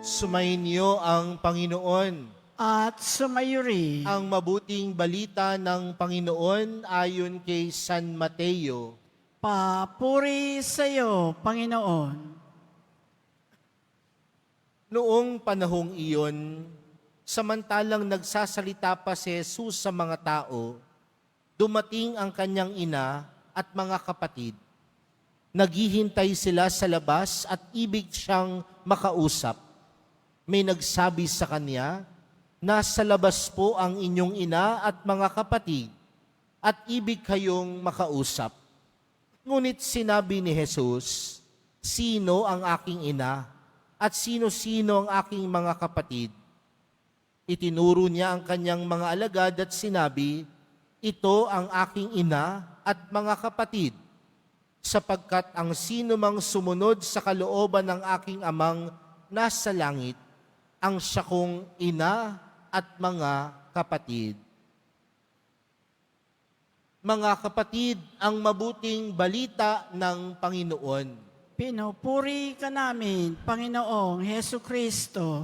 Sumainyo ang Panginoon. at sumayuri. Ang mabuting balita ng Panginoon ayon kay San Mateo. Papuri sa iyo, Panginoon. Noong panahong iyon, samantalang nagsasalita pa si Jesus sa mga tao, dumating ang kanyang ina at mga kapatid. Naghihintay sila sa labas at ibig siyang makausap. May nagsabi sa kanya, Nasa labas po ang inyong ina at mga kapatid at ibig kayong makausap. Ngunit sinabi ni Jesus, Sino ang aking ina at sino-sino ang aking mga kapatid? Itinuro niya ang kanyang mga alagad at sinabi, Ito ang aking ina at mga kapatid, sapagkat ang sino mang sumunod sa kalooban ng aking amang nasa langit, ang siya kong ina at mga kapatid. Mga kapatid, ang mabuting balita ng Panginoon. Pinupuri ka namin, Panginoong Heso Kristo.